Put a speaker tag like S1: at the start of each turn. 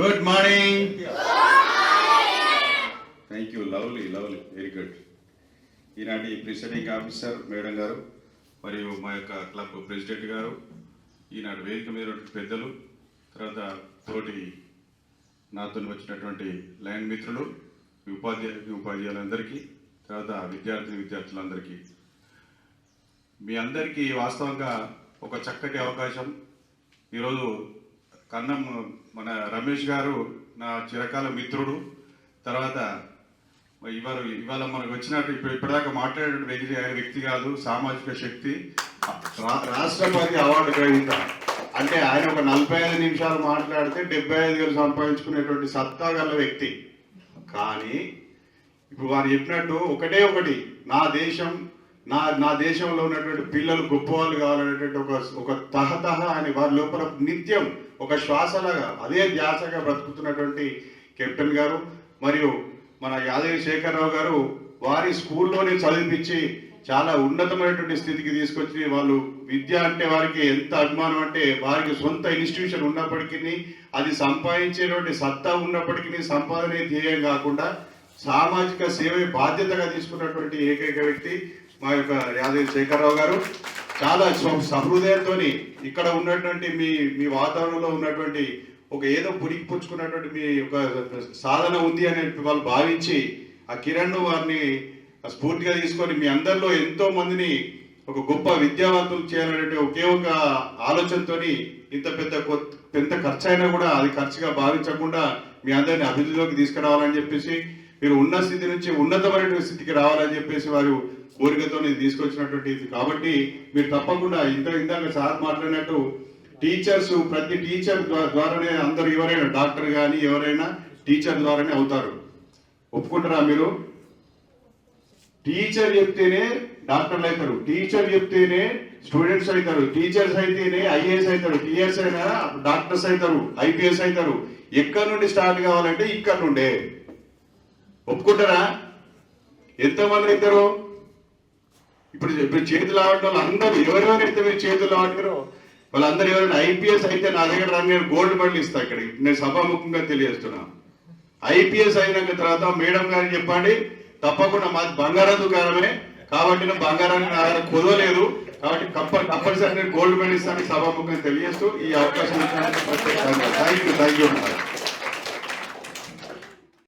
S1: Good morning thank you lovely lovely very good ఈనాటి presiding officer madam గారు మరియు మా యొక్క క్లబ్ ప్రెసిడెంట్ గారు ఈనాడు వేదిక మీద పెద్దలు తర్వాత తోటి నాతో వచ్చినటువంటి లైన్ మిత్రులు ఉపాధ్యాయ ఉపాధ్యాయులందరికీ తర్వాత విద్యార్థి విద్యార్థులందరికీ. మీ అందరికీ వాస్తవంగా ఒక చక్కటి అవకాశం. ఈరోజు కన్నం మన రమేష్ గారు నా చిరకాల మిత్రుడు. తర్వాత ఇవాళ ఇవాళ మనకు వచ్చినట్టు ఇప్పుడు ఇప్పటిదాకా మాట్లాడే వ్యక్తి ఆయన వ్యక్తి కాదు సామాజిక శక్తి రా- రాష్ట్రపతి అవార్డు గ్రహీత. అంటే ఆయన ఒక నలభై ఐదు నిమిషాలు మాట్లాడితే డెబ్బై ఐదు వేలు సంపాదించుకునేటువంటి సత్తా గల వ్యక్తి. కానీ ఇప్పుడు వారు చెప్పినట్టు ఒకటే ఒకటి నా దేశం నా నా దేశంలో ఉన్నటువంటి పిల్లలు గొప్పవాళ్ళు కావాలనేటువంటి ఒక ఒక తహతహ అని వారి లోపల నిత్యం ఒక శ్వాసలాగా అదే ధ్యాసగా బ్రతుకుతున్నటువంటి కెప్టెన్ గారు మరియు మన యాదగిరి శేఖరరావు గారు వారి స్కూల్లోనే చదివించి చాలా ఉన్నతమైనటువంటి స్థితికి తీసుకొచ్చి వాళ్ళు విద్య అంటే వారికి ఎంత అభిమానం అంటే వారికి సొంత ఇన్స్టిట్యూషన్ ఉన్నప్పటికీ అది సంపాదించేటువంటి సత్తా ఉన్నప్పటికీ సంపాదనే ధ్యేయం కాకుండా సామాజిక సేవ బాధ్యతగా తీసుకున్నటువంటి ఏకైక వ్యక్తి. మా యొక్క యాదగిరి శేఖరరావు గారు చాలా సహృదయంతో ఇక్కడ ఉన్నటువంటి మీ మీ వాతావరణంలో ఉన్నటువంటి ఒక ఏదో పురికి పుచ్చుకున్నటువంటి మీ ఒక సాధన ఉంది అని వాళ్ళు భావించి ఆ కిరణ్ వారిని స్ఫూర్తిగా తీసుకొని మీ అందరిలో ఎంతో మందిని ఒక గొప్ప విద్యావంతులు చేయాలనే ఒకే ఒక ఆలోచనతోని ఇంత పెద్ద కొత్త- పెద్ద ఖర్చు అయినా కూడా అది ఖర్చుగా భావించకుండా మీ అందరిని అభివృద్ధిలోకి తీసుకురావాలని చెప్పేసి మీరు ఉన్న స్థితి నుంచి ఉన్నతమైన స్థితికి రావాలని చెప్పేసి వారు కోరికతో నేను తీసుకొచ్చినటువంటి ఇది. కాబట్టి మీరు తప్పకుండా ఇంత ఇందాక సార్ మాట్లాడినట్టు టీచర్స్ ప్రతి టీచర్ ద్వారానే అందరు ఎవరైనా డాక్టర్ కానీ ఎవరైనా టీచర్ ద్వారానే అవుతారు. ఒప్పుకుంటారా మీరు? టీచర్ చెప్తేనే డాక్టర్లు అవుతారు టీచర్ చెప్తేనే స్టూడెంట్స్ అవుతారు టీచర్స్ అయితేనే ఐఏఎస్ అవుతారు టీఎస్ అయినా డాక్టర్స్ అవుతారు ఐపీఎస్ అవుతారు ఎక్కడి నుండి స్టార్ట్ కావాలంటే ఇక్కడ నుండే. ఒప్పుకుంటారా? ఎంతమంది ఇద్దరు ఇప్పుడు ఇప్పుడు చేతులు ఆడటం వాళ్ళు అందరూ ఎవరెవరైతే మీరు చేతులు ఆడారో వాళ్ళందరూ ఎవరైనా ఐపీఎస్ అయితే నా దగ్గర రాని నేను గోల్డ్ మెడల్ ఇస్తా ఇక్కడ నేను సభాముఖంగా తెలియజేస్తున్నా. ఐపీఎస్ అయినాక తర్వాత మేడం గారిని చెప్పండి తప్పకుండా మాది బంగారం దుకాణమే కాబట్టి నేను బంగారాన్ని నా దగ్గర కుదవలేదు కాబట్టి కంపల్ కంపల్సరీ నేను గోల్డ్ మెడల్ ఇస్తాను సభాముఖంగా తెలియజేస్తూ ఈ అవకాశం థ్యాంక్ యూ థ్యాంక్ యూ